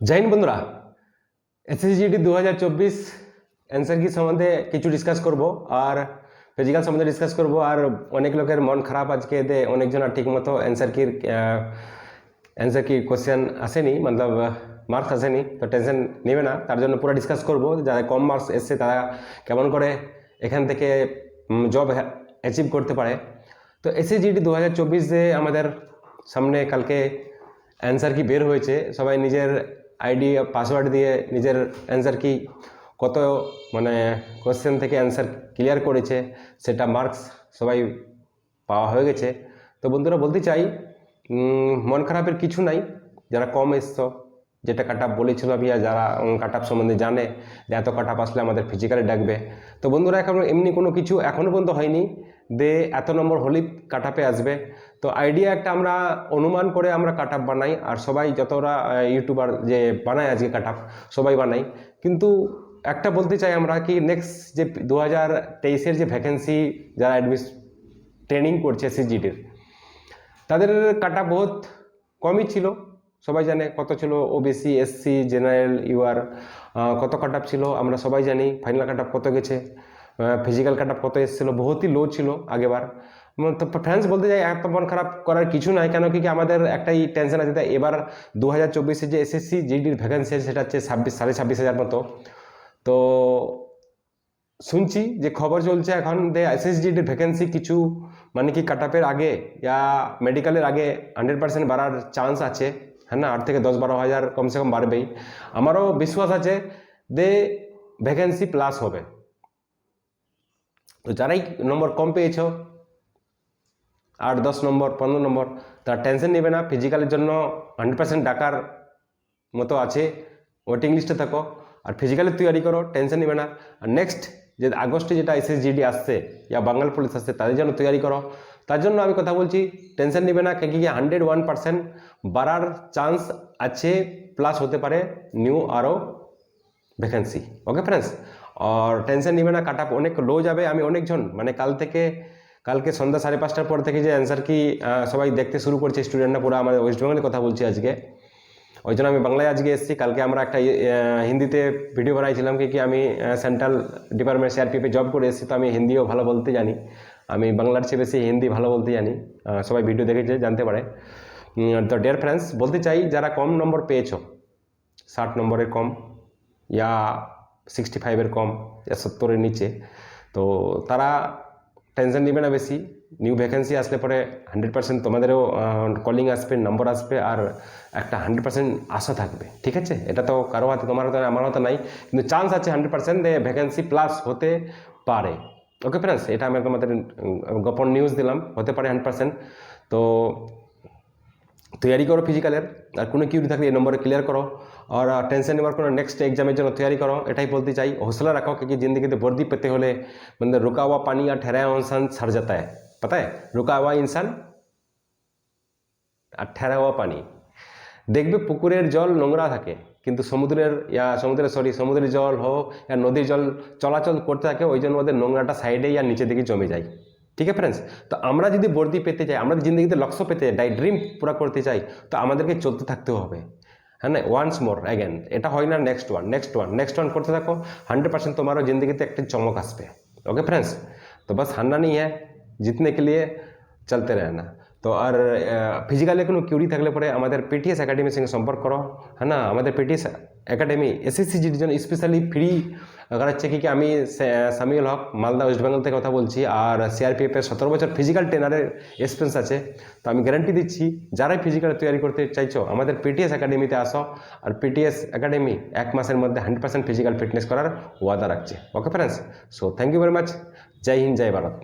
হিন্দ বন্ধুরা। এসএসজিডি দু হাজার চব্বিশ অ্যান্সার কি সম্বন্ধে কিছু ডিসকাস করব আর ফিজিক্যাল সম্বন্ধে ডিসকাস করব আর অনেক লোকের মন খারাপ আজকে এতে অনেকজন আর ঠিক মতো অ্যান্সার কির অ্যান্সার কি কোশ্চেন আসেনি, মতলব মার্কস আসেনি, তো টেনশন নেবে না। তার জন্য পুরো ডিসকাস করব, যারা কম মার্কস এসছে তারা কেমন করে এখান থেকে জব অ্যাচিভ করতে পারে। তো এসএসজিডি দু হাজার চব্বিশে আমাদের সামনে কালকে অ্যান্সার কি বের হয়েছে, সবাই নিজের আইডি পাসওয়ার্ড দিয়ে নিজের অ্যান্সার কি, কত মানে কোশ্চেন থেকে অ্যান্সার ক্লিয়ার করেছে, সেটা মার্কস সবাই পাওয়া হয়ে গেছে। তো বন্ধুরা, বলতে চাই মন খারাপের কিছু নাই। যারা কম এসছো, যেটা কাট আপ বলেছিল আমি যারা কাট আপ সম্বন্ধে জানে, যে এত কাট আপ আসলে আমাদের ফিজিক্যালে ডাকবে। তো বন্ধুরা, এখন এমনি কোনো কিছু এখনও পর্যন্ত হয়নি। দে, এত নম্বর হলেই কাট আপে আসবে। তো আইডিয়া একটা আমরা অনুমান করে আমরা কাট আপ বানাই, আর সবাই যতটা ইউটিউবার যে বানায় আজকে কাট আপ সবাই বানাই। কিন্তু একটা বলতে চাই আমরা কি নেক্সট যে দু হাজার তেইশের যে ভ্যাকেন্সি যারা অ্যাডমিস ট্রেনিং করছে সিজিটির তাদের কাটা বহুত কমই ছিল। সবাই জানে কত ছিল ওবিসি এসসি জেনারেল ইউআর কত কাট ছিল। আমরা সবাই জানি ফাইনাল কাট কত গেছে ফিজিক্যাল কাট কত এসেছিল। বহুতই লো ছিল আগেবার। তো ফ্যান্স বলতে চাই, এত মন খারাপ করার কিছু নাই, কেন কি কি আমাদের একটাই টেনশন আছে তাই এবার দু হাজার চব্বিশে যে এসএসসি জিডির ভ্যাকেন্সি আছে, সেটা হচ্ছে ছাব্বিশ, সাড়ে ছাব্বিশ হাজার মতো। তো শুনছি যে খবর চলছে এখন যে এসএসজিডির ভ্যাকেন্সি কিছু মানে কি কাট আপের আগে ইয়া মেডিকেলের আগে হান্ড্রেড পার্সেন্ট বাড়ার চান্স আছে হ্যাঁ না? আট থেকে দশ, বারো হাজার কমসে কম বাড়বেই। আমারও বিশ্বাস আছে দে ভ্যাকেন্সি প্লাস হবে। তো যারাই নম্বর কম পেয়েছ আট, দশ নম্বর, পনেরো নম্বর, তারা টেনশন নেবে না। ফিজিক্যালের জন্য হান্ড্রেড পার্সেন্ট ডাকার মতো আছে। ওয়েটিং লিস্টে থাকো। আর ফিজিক্যালের তৈরি করো টেনশন নেবে না। আর নেক্সট যে আগস্টে যেটা এসএসজিডি আসছে ইয়া বাঙ্গাল পুলিশ আসছে, তাদের জন্য তৈরি করো। তার জন্য আমি কথা বলছি টেনশন নেবে না। কেন কি হান্ড্রেড ওয়ান পার্সেন্ট বাড়ার চান্স আছে প্লাস হতে পারে নিউ আরও ভ্যাকেন্সি ওকে ফ্রেন্ডস আর টেনশন নেবে না কাট অনেক লো যাবে। আমি অনেকজন মানে কাল থেকে কালকে সন্ধ্যা সাড়ে পাঁচটার পর থেকে যে অ্যান্সার কি সবাই দেখতে শুরু করছে স্টুডেন্টরা পুরো আমাদের ওয়েস্ট বেঙ্গলের কথা বলছি আজকে। ওই জন্য আমি বাংলায় আজকে এসেছি। কালকে আমরা একটা হিন্দিতে ভিডিও বানাইছিলাম কি কি আমি সেন্ট্রাল ডিপার্টমেন্ট সিআরপিএফে জব করে এসেছি, তো আমি হিন্দিও ভালো বলতে জানি। আমি বাংলার চেয়ে বেশি হিন্দি ভালো বলতে জানি। সবাই ভিডিও দেখেছে, জানতে পারে। তো ডেয়ার ফ্রেন্ডস বলতে চাই, যারা কম নম্বর পেয়েছ, ষাট নম্বরের কম, ইয়া সিক্সটি ফাইভের কম সত্তরের নিচে, তো তারা টেনশন নেবে না বেশি নিউ ভ্যাকেন্সি আসলে পরে হান্ড্রেড পার্সেন্ট তোমাদেরও কলিং আসবে নম্বর আসবে আর একটা হান্ড্রেড পার্সেন্ট আশা থাকবে, ঠিক আছে? এটা তো কারও হাতে তোমার হাতে আমার হাতে নাই, কিন্তু চান্স আছে হান্ড্রেড পার্সেন্ট ভ্যাকেন্সি প্লাস হতে পারে ওকে ফ্রেন্ডস এটা আমি তোমাদের গোপন নিউজ দিলাম, হতে পারে হান্ড্রেড পার্সেন্ট তো তৈরি করো ফিজিক্যালের আর কোনো কিউরি থাকলে এই নম্বরে ক্লিয়ার করো আর টেনশন নেওয়ার কোনো নেক্সট এক্সামের জন্য তৈরি করো এটাই বলতে চাই হোসলা রাখো কি ज़िंदगी तो পেতে হলে মানে मतलब পানি আর पानी या সার हुआ পাতায় सड़ जाता है। আর ঠেরা হওয়া পানি দেখবে পুকুরের জল নোংরা থাকে কিন্তু সমুদ্রের ইয়া সমুদ্রের সরি সমুদ্রের জল হোক ইয়া নদীর জল চলাচল করতে থাকে ওই জন্য ওদের নোংরাটা সাইডে ইয়া নিচের দিকে জমে যায় ঠিক আছে ফ্রেন্ডস তো আমরা যদি বর্দি পেতে চাই আমরা জিন্দগিতে লক্ষ্য পেতে চাই ডাই ড্রিম পুরা করতে চাই তো আমাদেরকে চলতে থাকতে হবে है ना? वान्स मोर अगेन एट होना next one next one next one करते थको हंड्रेड पार्सेंट तुम्हारा ज़िंदगी एक चमक आसपे ओके फ्रेंड्स तो बस हारना नहीं है जीतने के लिए चलते रहना তো আর ফিজিক্যালি কোনো কিউরি থাকলে পরে আমাদের পিটিএস একাডেমির সঙ্গে সম্পর্ক করো। হ্যাঁ না? আমাদের পিটিএস একাডেমি এসএসসি জিডির জন্য স্পেশালি ফ্রি করাচ্ছে কি কি? আমি সামিউল হক, মালদা ওয়েস্ট বেঙ্গল থেকে কথা বলছি। আর সিআরপিএফের সতেরো বছর ফিজিক্যাল ট্রেনারের এক্সপিরিয়েন্স আছে। তো আমি গ্যারান্টি দিচ্ছি, যারাই ফিজিক্যাল তৈরি করতে চাইছো, আমাদের পিটিএস একাডেমিতে আসো। আর পিটিএস একাডেমি এক মাসের মধ্যে হান্ড্রেড পার্সেন্ট ফিজিক্যাল ফিটনেস করার ওয়াদা রাখছে। Okay friends so thank you very much Jai Hind, Jai Bharat.